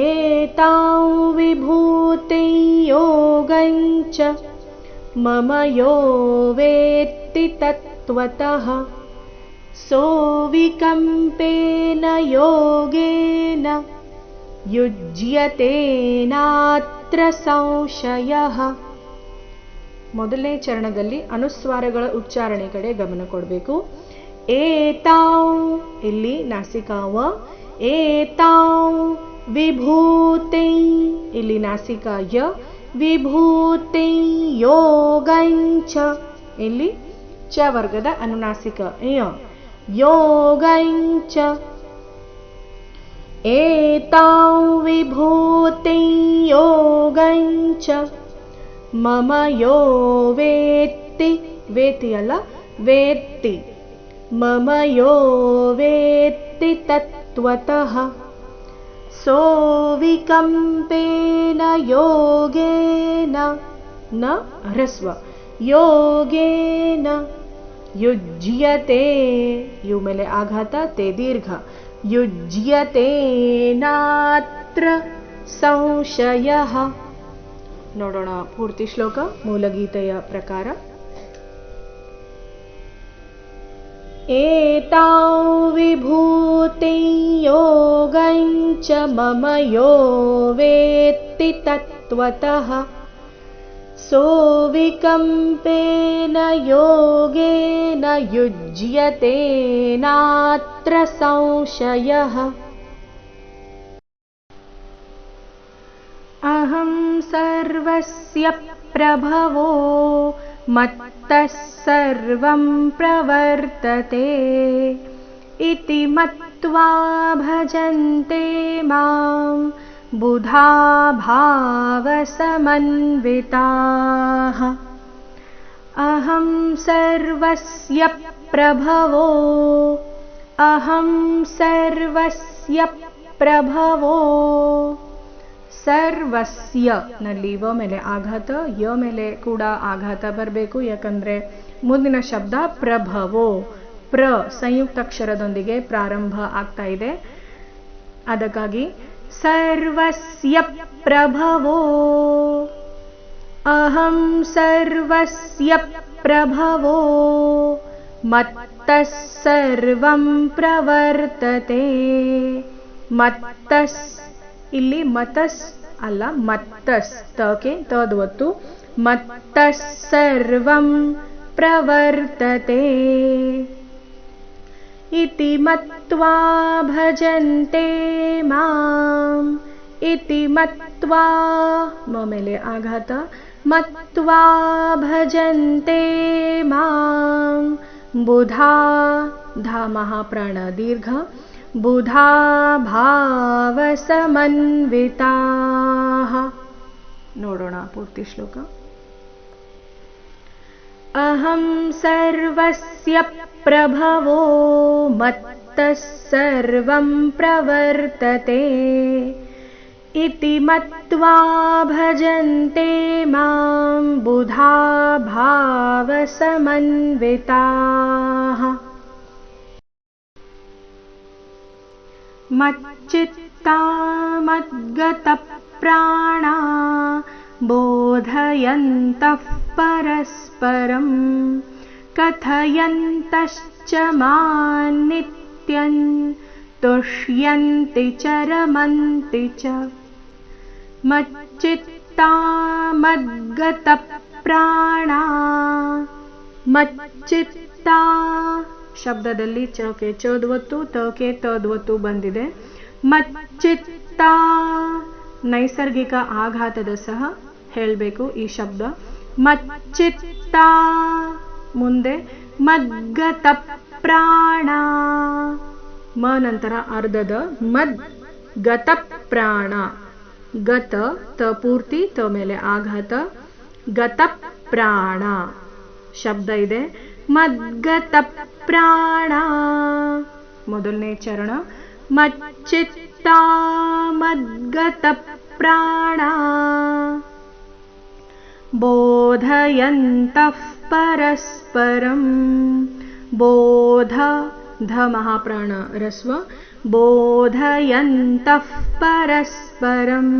एतां विभूतियोगञ्च मम यो वेत्ति तत्त्वतः सोऽविकम्पेन योगेन युज्यतेनात्र संशयः ಮೊದಲನೇ ಚರಣದಲ್ಲಿ ಅನುಸ್ವಾರಗಳ ಉಚ್ಚಾರಣೆ ಕಡೆ ಗಮನ ಕೊಡಬೇಕು ಏತಾವ್ ಇಲ್ಲಿ ನಾಸಿಕಾವ ಏತಾವ್ ವಿಭೂತಿ ಇಲ್ಲಿ ನಾಸಿಕಾ ಯ ವಿಭೂತಿ ಯೋಗಂಚ ಇಲ್ಲಿ ಚ ವರ್ಗದ ಅನುನಾಸಿಕ ಯ ಯೋಗಂಚ एतां विभूतिं योगञ्च मम यो वेत्ति वेति अल वेत्ति मम यो वेत्ति तत्त्वतः सोऽविकम्पेन योगेन न ह्रस्व योगेन युज्यते ಯು ಮೇಲೆ ಆಘಾತ ते दीर्घ युज्यतेनात्र ಸಂಶಯಃ ನೋಡೋಣ ಪೂರ್ತಿ ಶ್ಲೋಕ ಮೂಲಗೀತೆಯ ಪ್ರಕಾರ एतां विभूतिं योगञ्च मम यो वेत्ति तत्त्वतः। सोऽविकम्पेन योगेन युज्यतेनात्र संशयः। अहं सर्वस्य प्रभवो मत्तः सर्वं प्रवर्तते इति मत्वा भजन्ते मां बुधा भावसमन्विताः अहं सर्वस्य प्रभवो अहं सर्वस्य प्रभवो ಸರ್ವಸ್ಯ ನಲ್ಲಿ ವ ಮೇಲೆ ಆಘಾತ, ಯ ಮೇಲೆ ಕೂಡ ಆಘಾತ ಬರಬೇಕು. ಯಾಕಂದ್ರೆ ಮುಂದಿನ ಶಬ್ದ ಪ್ರಭವೋ. ಪ್ರ ಸಂಯುಕ್ತಾಕ್ಷರದೊಂದಿಗೆ ಪ್ರಾರಂಭ ಆಗ್ತಾ ಇದೆ. ಅದಕ್ಕಾಗಿ ಸರ್ವಸ್ಯ ಪ್ರಭವೋ. ಅಹಂ ಸರ್ವಸ್ಯ ಪ್ರಭವೋ. ಮತ್ತಃ ಸರ್ವಂ ಪ್ರವರ್ತತೆ. ಮತ್ತಸ್ ಇಲ್ಲಿ ಮತಸ್ ಅಲ್ಲ ಮತ್ತಸ್ ತಕೆ ತದ್ ಒತ್ತು ಮತ್ತಸ್ ಸರ್ವಂ ಪ್ರವರ್ತತೆ इति मत्वा भजन्ते माम् इति मत्वा म ಮೇಲೆ ಆಘಾತ मत्वा भजन्ते मां बुधा धा महाप्राण दीर्घ बुधा भावसमन्विताः नोडोणा पूर्तिश्लोक अहं सर्वस्य प्रभवो मत्तः सर्वं प्रवर्तते इति मत्वा भजन्ते मां बुधा भावसमन्विताः मच्चित्ता मद्गतप्राणा बोधयन्तः परस्परं कथयन्तश्च मान्नित्यन् तुष्यन्ति च रमन्ति च मच्चित्ता मद्गतप्राणा मच्चित्ता ಶಬ್ದದಲ್ಲಿ ಚಕೆ ಚೋದ್ವತ್ತು, ತಕೆ ತದ್ವತ್ತು ಬಂದಿದೆ. ಮಚ್ಚಿತ್ತ ನೈಸರ್ಗಿಕ ಆಘಾತದ ಸಹ ಹೇಳಬೇಕು ಈ ಶಬ್ದ. ಮಚ್ಚಿತ್ತ ಮುಂದೆ ಮದ್ಗತ ಪ್ರಾಣ ಮ ನಂತರ ಅರ್ಧದ ಮದ್ ಗತ ಪ್ರಾಣ ಗತ, ತ ಪೂರ್ತಿ, ತ ಮೇಲೆ ಆಘಾತ. ಗತ ಪ್ರಾಣ ಶಬ್ದ ಇದೆ. ಮದ್ಗತ ಪ್ರಾಣ ಮೊದಲನೇ ಚರಣ ಮಚ್ಚಿತ್ತ ಮದ್ಗತ ಪ್ರಾಣ बोधयन्तः परस्परं बोध ध महाप्राण रस्व बोधयन्तः परस्परम्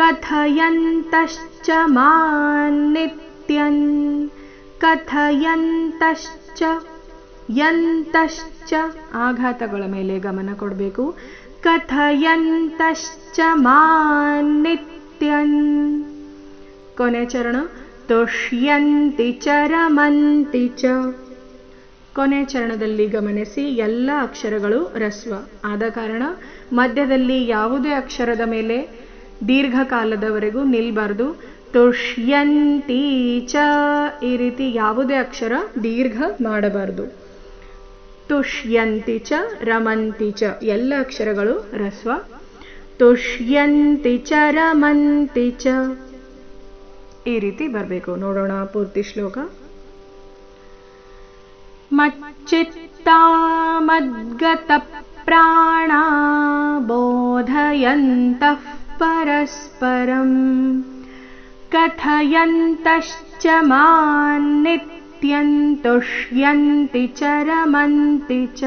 कथयन्तश्च मान्नित्यन् ಕಥಯಂತಶ್ಚ, ಯಂತಶ್ಚ. ಆಘಾತಗಳ ಮೇಲೆ ಗಮನ ಕೊಡಬೇಕು. ಕಥಯಂತಶ್ಚ ಮಾನ್ನಿತ್ಯನ್ ಕೊನೆ ಚರಣ, ತುಷ್ಯಂತಿ ಚರಮಂತಿ ಚ. ಕೊನೆ ಚರಣದಲ್ಲಿ ಗಮನಿಸಿ ಎಲ್ಲ ಅಕ್ಷರಗಳು ರಸ್ವ. ಆದ ಕಾರಣ ಮಧ್ಯದಲ್ಲಿ ಯಾವುದೇ ಅಕ್ಷರದ ಮೇಲೆ ದೀರ್ಘಕಾಲದವರೆಗೂ ನಿಲ್ಬಾರ್ದು. ತುಷ್ಯಂತಿ ಚ ಈ ರೀತಿ ಯಾವುದೇ ಅಕ್ಷರ ದೀರ್ಘ ಮಾಡಬಾರದು. ತುಷ್ಯಂತಿ ಚ, ರಮಂತಿ ಚ, ಎಲ್ಲ ಅಕ್ಷರಗಳು ರಸ್ವ. ತುಷ್ಯಂತಿ ಚ, ರಮಂತಿ ಚ ಈ ರೀತಿ ಬರಬೇಕು. ನೋಡೋಣ ಪೂರ್ತಿ ಶ್ಲೋಕ. ಮಚ್ಚಿತ್ತಾ ಮದ್ಗತ ಪ್ರಾಣ ಬೋಧಯಂತಃ ಪರಸ್ಪರಂ. कथयन्तश्च मान्नित्यन्तुष्यन्ति च रमन्ति च